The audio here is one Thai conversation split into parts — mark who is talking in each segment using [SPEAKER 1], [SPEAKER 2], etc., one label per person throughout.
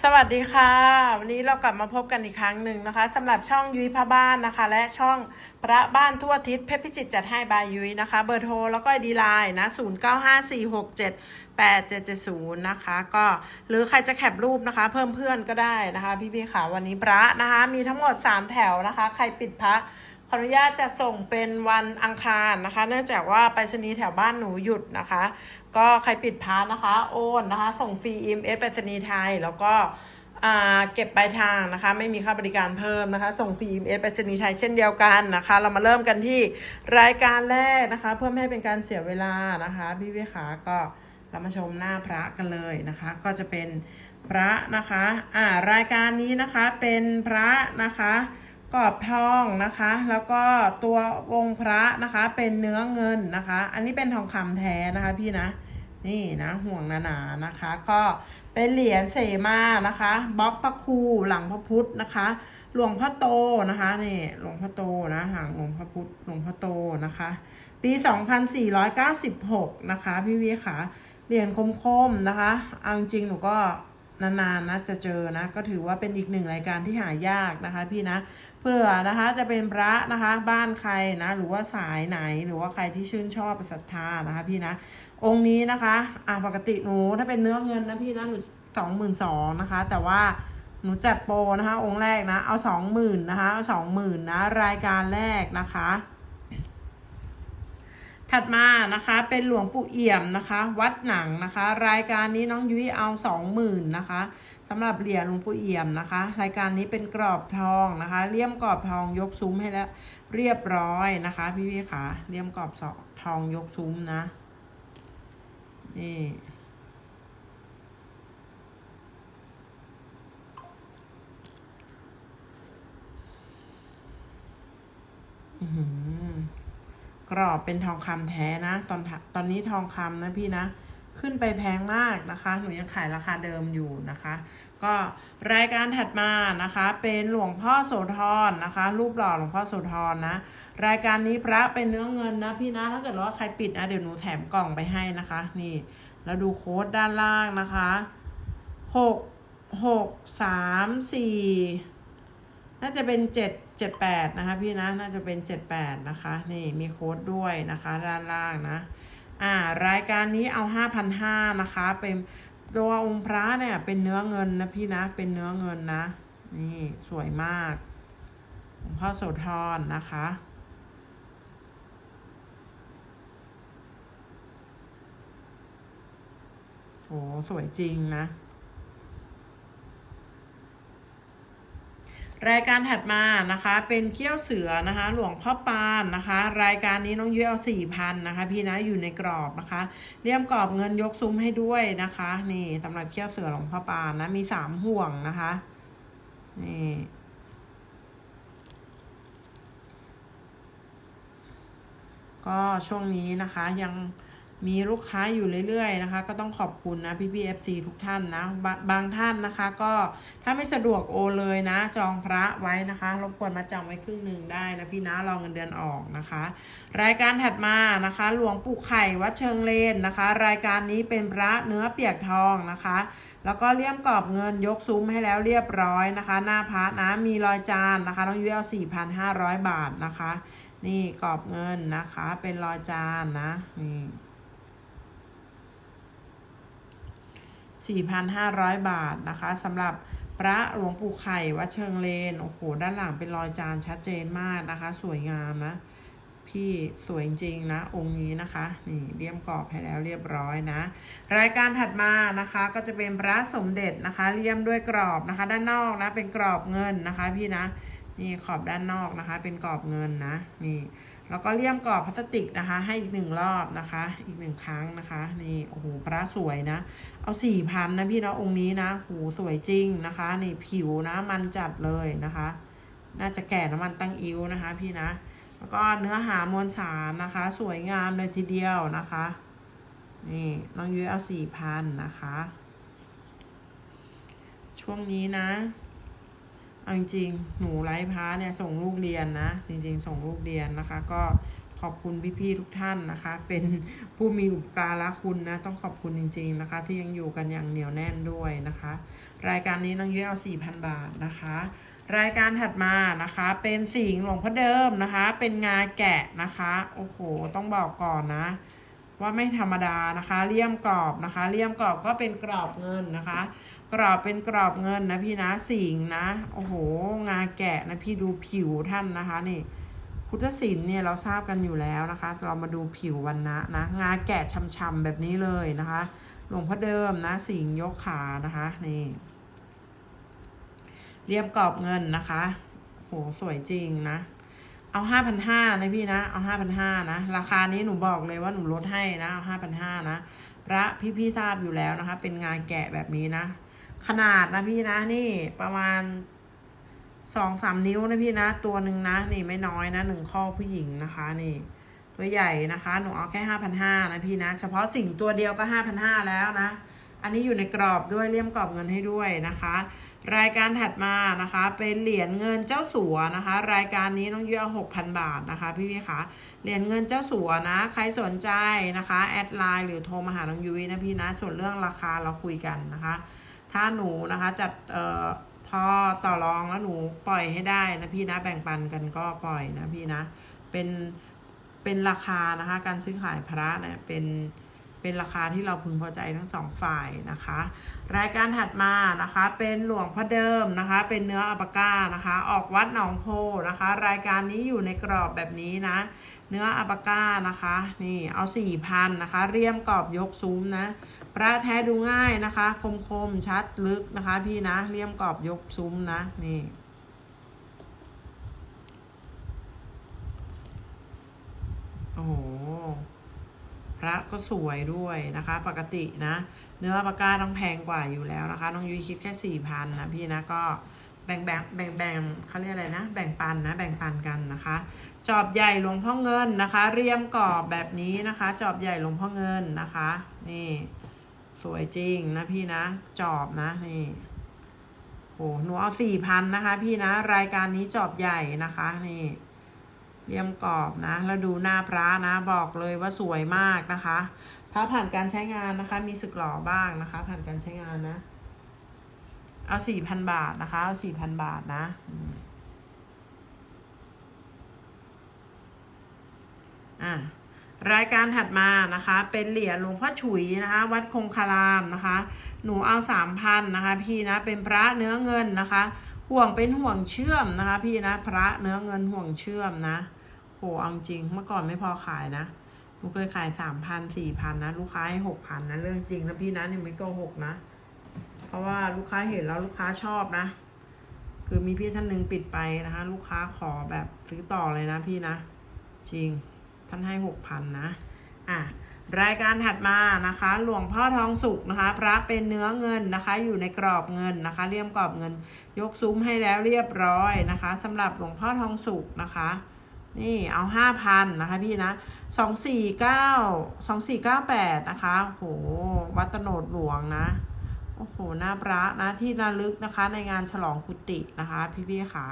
[SPEAKER 1] สวัสดีค่ะ วันนี้เรากลับมาพบกันอีกครั้งหนึ่งนะคะสำหรับช่องยุ้ยพระบ้านนะคะ และช่องพระบ้านทั่วทิศเพชรพิจิตรจัดให้บายยุ้ยนะคะ เบอร์โทรแล้วก็ดีไลน์นะ0 9 5 4 6 7 8 7 7 0นย์นะคะ ก็หรือใครจะแคปรูปนะคะ เพิ่มเพื่อนก็ได้นะคะ พี่ๆค่ะวันนี้พระนะคะ มีทั้งหมด3แถวนะคะ ใครปิดพระขออนุญาตจะส่งเป็นวันอังคารนะคะ เนื่องจากว่าไปรษณีย์แถวบ้านหนูหยุดนะคะ ก็ใครปิดพาร์ทนะคะ โอนนะคะ ส่งฟรีอิมเอสไปรษณีย์ไทย แล้วก็เก็บปลายทางนะคะ ไม่มีค่าบริการเพิ่มนะคะ ส่งฟรีอิมเอสไปรษณีย์ไทยเช่นเดียวกันนะคะ เรามาเริ่มกันที่รายการแรกนะคะ เพื่อไม่ให้เป็นการเสียเวลานะคะ พี่วิขาก็เรามาชมหน้าพระกันเลยนะคะ ก็จะเป็นพระนะคะ อ่ารายการนี้นะคะเป็นพระนะคะ กรอบทองนะคะ แล้วก็ตัวองค์พระนะคะเป็นเนื้อเงินนะคะ อันนี้เป็นทองคำแท้นะคะพี่นะนี่นะห่วงหนาๆนะคะ ก็เป็นเหรียญเสมานะคะบล็อกพระครูหลังพระพุทธนะคะ หลวงพ่อโตนะคะนี่หลวงพ่อโตนะหลังหลวงพ่อพุทธหลวงพ่อโตนะคะ ปี 2496 นะคะ พี่วิค่ะเหรียญคมๆนะคะเอาจริงหนูก็ นานๆนะจะเจอนะ ก็ถือว่าเป็นอีกหนึ่งรายการที่หายากนะคะพี่นะเพื่อนะคะจะเป็นพระนะคะบ้านใครนะ หรือว่าสายไหนหรือว่าใครที่ชื่นชอบศรัทธานะคะพี่นะ องค์นี้นะคะอะปกติหนูถ้าเป็นเนื้อเงินนะพี่นะหนูสองหมื่นสองนะคะ แต่ว่าหนูจัดโปรนะคะ องค์แรกนะ เอาสองหมื่นนะคะเอาสองหมื่นนะ รายการแรกนะคะ ถัดมานะคะเป็นหลวงปู่เอี่ยมนะคะ วัดหนังนะคะ รายการนี้น้องยุ้ยเอาสองหมื่นนะคะสำหรับเหรียญหลวงปู่เอี่ยมนะคะ รายการนี้เป็นกรอบทองนะคะเลี่ยมกรอบทองยกซุ้มให้แล้วเรียบร้อยนะคะ พี่พี่ขาเลี่ยมกรอบทองยกซุ้มนะนี่อื้อหือ กรอบเป็นทองคำแท้นะ ตอนตอนนี้ทองคำนะพี่นะขึ้นไปแพงมากนะคะ หนูยังขายราคาเดิมอยู่นะคะ ก็รายการถัดมานะคะ เป็นหลวงพ่อโสธรนะคะ รูปหล่อหลวงพ่อโสธรนะ รายการนี้พระเป็นเนื้อเงินนะพี่นะ ถ้าเกิดว่าใครปิดนะเดี๋ยวหนูแถมกล่องไปให้นะคะ นี่แล้วดูโค้ดด้านล่างนะคะหกหกสามสี่ น่าจะเป็นเจ็ดเจ็ดแปดนะคะพี่นะ น่าจะเป็นเจ็ดแปดนะคะ นี่มีโค้ดด้วยนะคะด้านล่างนะ อ่ารายการนี้เอาห้าพันห้านะคะ เป็นตัวองค์พระเนี่ยเป็นเนื้อเงินนะพี่นะ เป็นเนื้อเงินนะ นี่สวยมากหลวงพ่อโสธรนะคะโหสวยจริงนะ รายการถัดมานะคะเป็นเขี้ยวเสือนะคะ หลวงพ่อปานนะคะ รายการนี้น้องยุ้ยเอาสี่พันนะคะ พี่นะอยู่ในกรอบนะคะเลี่ยมกรอบเงินยกซุ้มให้ด้วยนะคะ นี่สำหรับเขี้ยวเสือหลวงพ่อปานนะมีสามห่วงนะคะนี่ก็ช่วงนี้นะคะยัง มีลูกค้าอยู่เรื่อยๆนะคะ ก็ต้องขอบคุณนะพี่พีเอฟซีทุกท่านนะบางบางท่านนะคะ ก็ถ้าไม่สะดวกโอนเลยนะ จองพระไว้นะคะรบกวนมาจำไว้ครึ่งหนึ่งได้นะพี่นะรอเงินเดือนออกนะคะ รายการถัดมานะคะ หลวงปู่ไข่วัดเชิงเลนนะคะ รายการนี้เป็นพระเนื้อเปียกทองนะคะ แล้วก็เลี่ยมกรอบเงินยกซุ้มให้แล้วเรียบร้อยนะคะ หน้าพระนะมีรอยจานนะคะต้องยุ้ยเอา4,500บาทนะคะ นี่กรอบเงินนะคะ เป็นรอยจานนะนี่ 4,500 บาทนะคะสำหรับพระหลวงปู่ไข่วัดเชิงเลน โอ้โห ด้านหลังเป็นรอยจานชัดเจนมากนะคะ สวยงามนะ พี่สวยจริงนะ องค์นี้นะคะ นี่เลี่ยมกรอบให้แล้วเรียบร้อยนะ รายการถัดมานะคะ ก็จะเป็นพระสมเด็จนะคะ เลี่ยมด้วยกรอบนะคะ ด้านนอกนะ เป็นกรอบเงินนะคะ พี่นะ นี่ขอบด้านนอกนะคะ เป็นกรอบเงินนะ นี่ แล้วก็เลี่ยมกรอบพลาสติกนะคะ ให้อีกหนึ่งรอบนะคะ อีกหนึ่งครั้งนะคะ นี่โอ้โหพระสวยนะ เอาสี่พันนะพี่นะองค์นี้นะโหสวยจริงนะคะ นี่ผิวนะมันจัดเลยนะคะ น่าจะแก่น้ำมันตั้งอิ้วนะคะ พี่นะ แล้วก็เนื้อหามวลสารนะคะ สวยงามเลยทีเดียวนะคะ นี่น้องยุ้ยเอาสี่พันนะคะ ช่วงนี้นะ เอาจริงๆ หนูไร้พระเนี่ยส่งลูกเรียนนะ จริงๆ ส่งลูกเรียนนะคะ ก็ขอบคุณพี่ๆทุกท่านนะคะ เป็นผู้มีอุปการะคุณนะ ต้องขอบคุณจริง ๆนะคะ ที่ยังอยู่กันอย่างเหนียวแน่นด้วยนะคะ รายการนี้น้องยุ้ยเอา4,000 บาทนะคะ รายการถัดมานะคะ เป็นสิงห์หลวงพ่อเดิมนะคะ เป็นงาแกะนะคะ โอ้โห ต้องบอกก่อนนะ ว่าไม่ธรรมดานะคะเลี่ยมกรอบนะคะเลี่ยมกรอบก็เป็นกรอบเงินนะคะ กรอบเป็นกรอบเงินนะพี่นะสิงนะโอ้โหงาแกะนะพี่ดูผิวท่านนะคะนี่พุทธศิลป์เนี่ยเราทราบกันอยู่แล้วนะคะ เรามาดูผิววันนะนะงาแกะช่ำๆแบบนี้เลยนะคะ หลวงพ่อเดิมนะสิงยกขานะคะนี่เรียบกรอบเงินนะคะโหสวยจริงนะ เอาห้าพันห้านะพี่นะ เอาห้าพันห้านะ ราคานี้หนูบอกเลยว่าหนูลดให้นะ เอาห้าพันห้านะ พระพี่พี่ๆทราบอยู่แล้วนะคะ เป็นงานแกะแบบนี้นะ ขนาดนะพี่นะนี่ประมาณสองสามนิ้วนะพี่นะ ตัวหนึ่งนะ นี่ไม่น้อยนะหนึ่งข้อผู้หญิงนะคะนี่ตัวใหญ่นะคะ หนูเอาแค่ห้าพันห้านะพี่นะ เฉพาะสิ่งตัวเดียวก็ห้าพันห้าแล้วนะ อันนี้อยู่ในกรอบด้วยเลี่ยมกรอบเงินให้ด้วยนะคะ รายการถัดมานะคะ เป็นเหรียญเงินเจ้าสัวนะคะ รายการนี้น้องยุ้ยเอาหกพันบาทนะคะ พี่พี่คะเหรียญเงินเจ้าสัวนะใครสนใจนะคะแอดไลน์หรือโทรมาหาน้องยุ้ยนะพี่นะส่วนเรื่องราคาเราคุยกันนะคะ ถ้าหนูนะคะจัดเอ่อพอต่อรองแล้วหนูปล่อยให้ได้นะพี่นะแบ่งปันกันก็ปล่อยนะพี่นะเป็นเป็นราคานะคะ การซื้อขายพระเนี่ยเป็น เป็นราคาที่เราพึงพอใจทั้งสองฝ่ายนะคะ รายการถัดมานะคะเป็นหลวงพ่อเดิมนะคะ เป็นเนื้ออัปาก้านะคะ ออกวัดหนองโพนะคะ รายการนี้อยู่ในกรอบแบบนี้นะ เนื้ออัปาก้านะคะ นี่เอาสี่พันนะคะ เรียมกรอบยกซุ้มนะพระแท้ดูง่ายนะคะ คมคมชัดลึกนะคะ พี่นะเลี่ยมกรอบยกซุ้มนะนี่โอ้โห พระก็สวยด้วยนะคะ ปกตินะ เนื้อปากกาต้องแพงกว่าอยู่แล้วนะคะ น้องยุ้ยคิดแค่สี่พันนะพี่นะก็แบ่งแบ่งแบ่งแบ่งเขาเรียกอะไรนะ แบ่งปันนะ แบ่งปันกันนะคะ จอบใหญ่หลวงพ่อเงินนะคะ เรียมกรอบแบบนี้นะคะ จอบใหญ่หลวงพ่อเงินนะคะ นี่ สวยจริงนะพี่นะ จอบนะนี่โหหนูเอาสี่พันนะคะ พี่นะ รายการนี้จอบใหญ่นะคะ นี่ เรียมกรอบนะ แล้วดูหน้าพระนะบอกเลยว่าสวยมากนะคะพระผ่านการใช้งานนะคะ มีสึกหล่อบ้างนะคะ ผ่านการใช้งานนะ เอาสี่พันบาทนะคะ เอาสี่พันบาทนะอืมอะรายการถัดมานะคะ เป็นเหรียญหลวงพ่อฉุยนะคะ วัดคงคารามนะคะ หนูเอาสามพันนะคะ พี่นะเป็นพระเนื้อเงินนะคะ ห่วงเป็นห่วงเชื่อมนะคะ พี่นะพระเนื้อเงินห่วงเชื่อมนะโหเอาจริง เมื่อก่อนไม่พอขายนะหนูเคยขายสามพันสี่พันนะ ลูกค้าให้หกพันนะ เรื่องจริงนะพี่นะนี่ไม่โกหกนะ เพราะว่าลูกค้าเห็นแล้วลูกค้าชอบนะ คือมีพี่ท่านหนึ่งปิดไปนะคะ ลูกค้าขอแบบซื้อต่อเลยนะพี่นะ จริงท่านให้หกพันนะ อะ รายการถัดมานะคะ หลวงพ่อทองสุกนะคะ พระเป็นเนื้อเงินนะคะ อยู่ในกรอบเงินนะคะเลี่ยมกรอบเงิน ยกซุ้มให้แล้วเรียบร้อยนะคะสำหรับหลวงพ่อทองสุกนะคะนี่เอาห้าพันนะคะพี่นะสองสี่เก้าสองสี่เก้าแปดนะคะโหวัตโนดหลวงนะโอ้โหหน้าพระนะที่ระลึกนะคะ ในงานฉลองกุฏินะคะ พี่พี่ๆค่ะ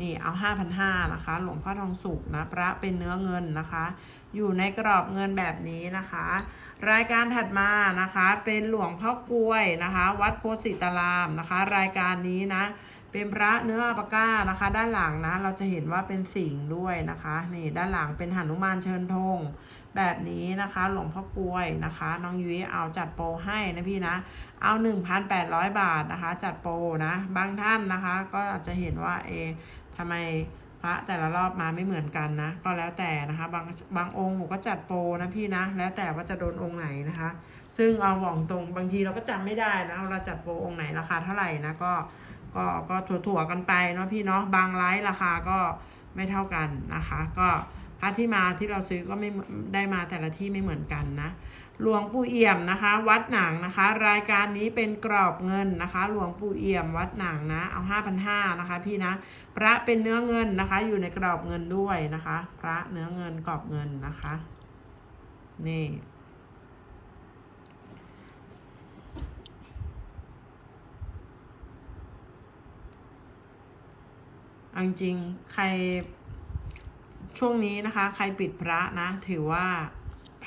[SPEAKER 1] นี่เอาห้าพันห้านะคะ หลวงพ่อทองสุกนะพระเป็นเนื้อเงินนะคะ อยู่ในกรอบเงินแบบนี้นะคะ รายการถัดมานะคะเป็นหลวงพ่อกล้วยนะคะ วัดโคสิตารามนะคะ รายการนี้นะ เป็นพระเนื้ออัปาก้านะคะ ด้านหลังนะเราจะเห็นว่าเป็นสิงห์ด้วยนะคะนี่ด้านหลังเป็นหนุมานเชิญธงแบบนี้นะคะ หลวงพ่อกล้วยนะคะ น้องยุ้ยเอาจัดโปรให้นะพี่นะ เอา 1,800 บาทนะคะ จัดโปรนะบางท่านนะคะ ก็อาจจะเห็นว่าเอทำไม พระแต่ละรอบมาไม่เหมือนกันนะ ก็แล้วแต่นะคะ บางบางองค์หนูก็จัดโปรนะพี่นะ แล้วแต่ว่าจะโดนองค์ไหนนะคะ ซึ่งเอาหว่องตรงบางทีเราก็จำไม่ได้นะเราจัดโปรองค์ไหนราคาเท่าไหร่นะก็ก็ก็ถั่วๆกันไปเนาะพี่เนาะบางไลฟ์ราคาก็ไม่เท่ากันนะคะ ก็พระที่มาที่เราซื้อก็ไม่ได้มาแต่ละที่ไม่เหมือนกันนะ หลวงปู่เอี่ยมนะคะ วัดหนังนะคะ รายการนี้เป็นกรอบเงินนะคะ หลวงปู่เอี่ยมวัดหนังนะเอาห้าพันห้านะคะ พี่นะพระเป็นเนื้อเงินนะคะ อยู่ในกรอบเงินด้วยนะคะ พระเนื้อเงินกรอบเงินนะคะ นี่เอาจริงใครช่วงนี้นะคะ ใครปิดพระนะ ถือว่า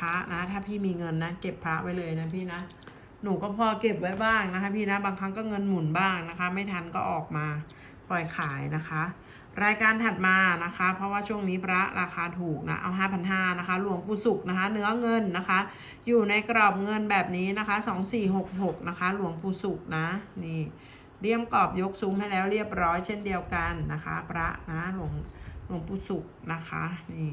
[SPEAKER 1] ระนะ ถ้าพี่มีเงินนะ เก็บพระไว้เลยนะพี่นะ หนูก็พอเก็บไว้บ้างนะคะ พี่นะ บางครั้งก็เงินหมุนบ้างนะคะ ไม่ทันก็ออกมาปล่อยขายนะคะ รายการถัดมานะคะ เพราะว่าช่วงนี้พระราคาถูกนะเอา 5,500นะคะหลวงปู่สุกนะคะ เนื้อเงินนะคะ อยู่ในกรอบเงินแบบนี้นะคะ 2466นะคะ หลวงปู่สุกนะนี่เลี่ยมกรอบยกซุ้มให้แล้วเรียบร้อยเช่นเดียวกันนะคะ พระนะหลวงหลวงปู่สุกนะคะนี่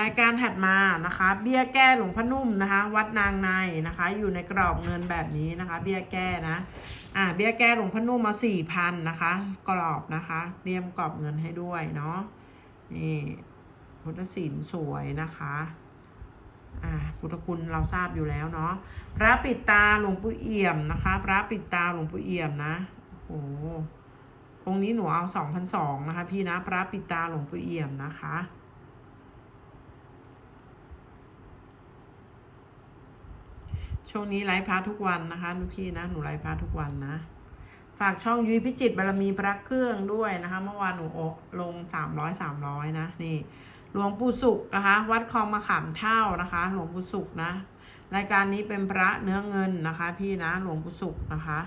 [SPEAKER 1] รายการถัดมานะคะ เบี้ยแก้หลวงพ่อนุ่มนะคะ วัดนางในนะคะ อยู่ในกรอบเงินแบบนี้นะคะ เบี้ยแก้นะอ่าเบี้ยแก้หลวงพ่อนุ่มมาสี่พันนะคะ กรอบนะคะเตรียมกรอบเงินให้ด้วยเนาะนี่พุทธศิลป์สวยนะคะอ่าพุทธคุณเราทราบอยู่แล้วเนาะพระปิดตาหลวงปู่เอี่ยมนะคะ พระปิดตาหลวงปู่เอี่ยมนะโอ้โหองค์นี้หนูเอาสองพันสองนะคะ พี่นะพระปิดตาหลวงปู่เอี่ยมนะคะ ช่วงนี้ไลฟ์พระทุกวันนะคะทุกพี่นะหนูไลฟ์พระทุกวันนะ ฝากช่องยุ้ยพิจิตบารมีพระเครื่องด้วยนะคะ เมื่อวานหนูโอลงสามร้อยสามร้อยนะนี่หลวงปู่สุขนะคะ วัดคลองมะขามเท่านะคะ หลวงปู่สุขนะรายการนี้เป็นพระเนื้อเงินนะคะ พี่นะหลวงปู่สุขนะคะ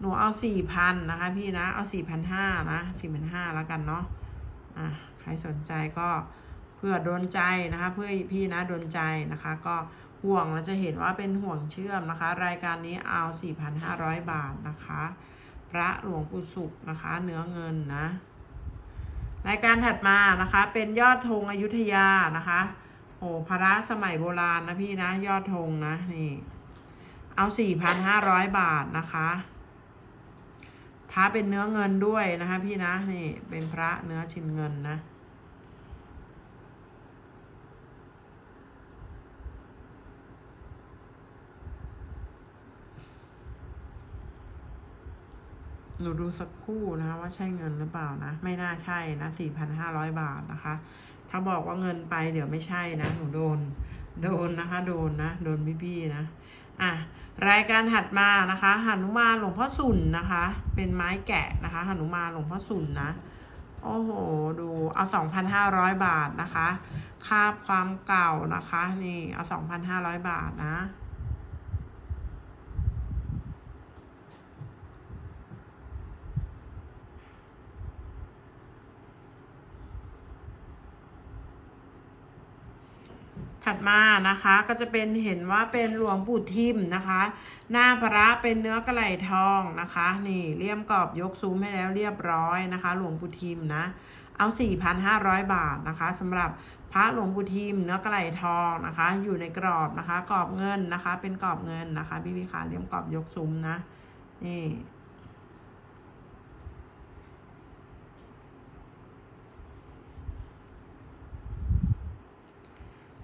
[SPEAKER 1] หนูเอาสี่พันนะคะ พี่นะเอาสี่พันห้านะสี่พันห้าแล้วกันเนาะอะใครสนใจก็เพื่อโดนใจนะคะ เพื่อพี่นะโดนใจนะคะ ก็ ห่วงเราจะเห็นว่าเป็นห่วงเชื่อมนะคะ รายการนี้เอา 4,500 บาทนะคะ พระหลวงปู่สุขนะคะ เนื้อเงินนะ รายการถัดมานะคะเป็นยอดธงอยุธยานะคะโอ้พระสมัยโบราณนะพี่นะ ยอดธงนะนี่เอา 4,500 บาทนะคะพระเป็นเนื้อเงินด้วยนะคะพี่นะนี่เป็นพระเนื้อชิ้นเงินนะ หนูดูสักครู่นะคะว่าใช่เงินหรือเปล่านะ ไม่น่าใช่นะสี่พันห้าร้อยบาทนะคะ ถ้าบอกว่าเงินไปเดี๋ยวไม่ใช่นะ หนูโดน โดนนะคะ โดนนะ โดนพี่ๆนะ อะ รายการถัดมานะคะหนุมานหลวงพ่อสุนนะคะ เป็นไม้แกะนะคะหนุมานหลวงพ่อสุนนะโอ้โห ดู เอาสองพันห้าร้อยบาทนะคะคาบความเก่านะคะ นี่ เอาสองพันห้าร้อยบาทนะ ถัดมานะคะก็จะเป็นเห็นว่าเป็นหลวงปู่ทิมนะคะ หน้าพระเป็นเนื้อกระไหลทองนะคะ นี่เลี่ยมกรอบยกซุ้มให้แล้วเรียบร้อยนะคะ หลวงปู่ทิมนะ เอา 4,500 บาทนะคะสำหรับพระหลวงปู่ทิมเนื้อกระไหลทองนะคะ อยู่ในกรอบนะคะ กรอบเงินนะคะ เป็นกรอบเงินนะคะพี่พิขาเลี่ยมกรอบยกซุ้มนะนี่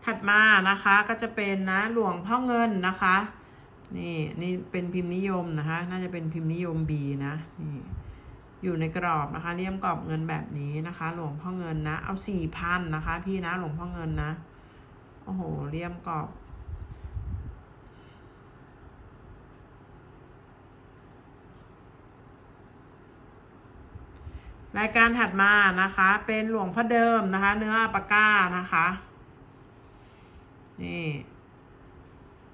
[SPEAKER 1] ถัดมานะคะก็จะเป็นนะหลวงพ่อเงินนะคะ นี่นี่เป็นพิมพ์นิยมนะคะ น่าจะเป็นพิมพ์นิยม B นะนี่อยู่ในกรอบนะคะเลี่ยมกรอบเงินแบบนี้นะคะ หลวงพ่อเงินนะ เอาสี่พันนะคะ พี่นะหลวงพ่อเงินนะโอ้โหเลี่ยมกรอบรายการถัดมานะคะ เป็นหลวงพ่อเดิมนะคะ เนื้อปากก้านะคะ นี่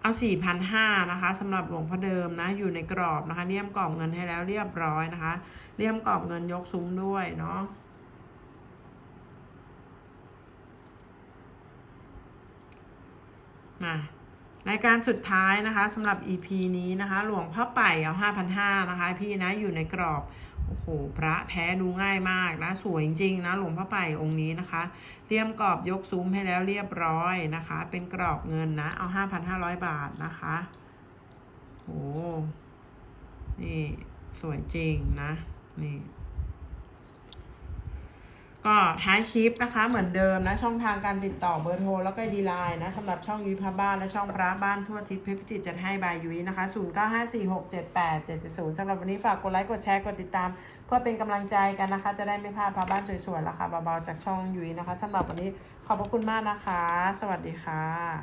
[SPEAKER 1] เอาสี่พันห้านะคะสำหรับหลวงพ่อเดิมนะ อยู่ในกรอบนะคะ เลี่ยมกรอบเงินให้แล้วเรียบร้อยนะคะ เลี่ยมกรอบเงินยกซุ้มด้วยเนาะมารายการสุดท้ายนะคะสำหรับ EP นี้นะคะ หลวงพ่อไป่เอาห้าพันห้านะคะ พี่นะอยู่ในกรอบ โอ้โหพระแท้ดูง่ายมากนะ สวยจริงๆนะหลวงพ่อไป่องค์นี้นะคะ เตรียมกรอบยกซุ้มให้แล้วเรียบร้อยนะคะ เป็นกรอบเงินนะ เอา 5,500 บาทนะคะโอ้นี่สวยจริงนะ นี่ ก็ท้ายคลิปนะคะเหมือนเดิมนะช่องทางการติดต่อเบอร์โทรแล้วก็ดีไลน์นะสำหรับช่องยุ้ยพาบ้านและช่องพระบ้านทั่วทิศเพชรพิจิตรจัดให้บายยุ้ยนะคะ 0954678770สำหรับวันนี้ฝากกดไลค์กดแชร์กดติดตาม เพื่อเป็นกำลังใจกันนะคะ จะได้ไม่พลาดพาบ้านสวยๆราคาเบาๆจากช่องยุ้ยนะคะสำหรับวันนี้ขอบพระคุณมากนะคะ สวัสดีค่ะ